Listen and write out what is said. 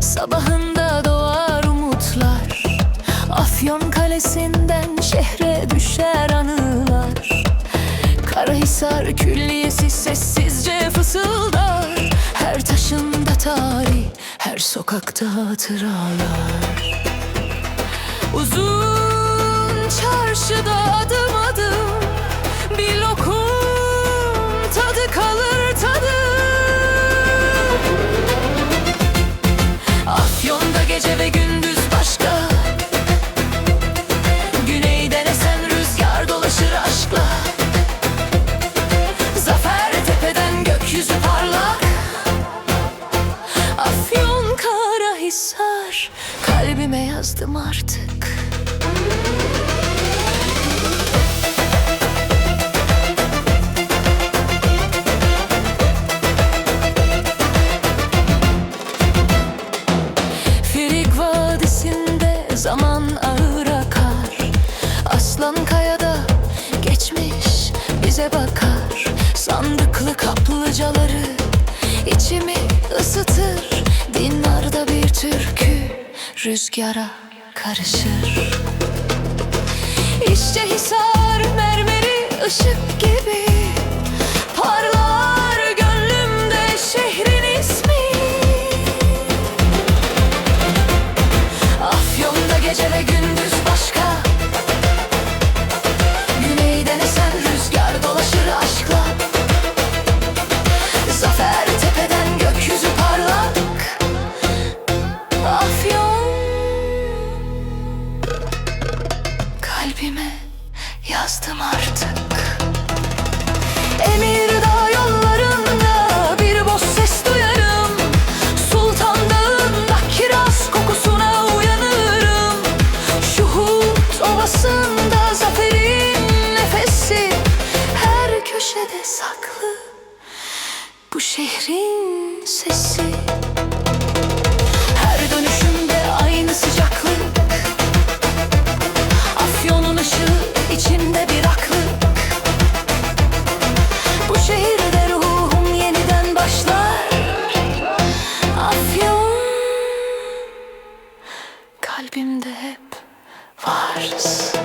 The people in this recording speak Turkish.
Sabahında doğar umutlar. Afyon kalesinden şehre düşer anılar. Karahisar külliyesi sessizce fısıldar. Her taşında tarih, her sokakta hatıralar. Uzun çarşıda Karahisar Kalbime yazdım artık. Firik Vadisi'nde zaman ağır akar. Aslan Kaya'da geçmiş bize bakar. Sandıklı kaplıcaları içimi ısıtır. Bir türkü rüzgara karışır. İşte Hisar mermeri ışık gibi Parlar gönlümde şehrin ismi. Afyon'da gece ve Kalbime yazdım artık. Emirdağ yollarında bir boş ses duyarım. Sultan Dağı'nda kiraz kokusuna uyanırım. Şuhut Ovası'nda zaferin nefesi Her köşede saklı. Bu şehrin sesi ışığı bir aklı. Bu şehirde ruhum yeniden başlar. Afyon Kalbimde hep varsın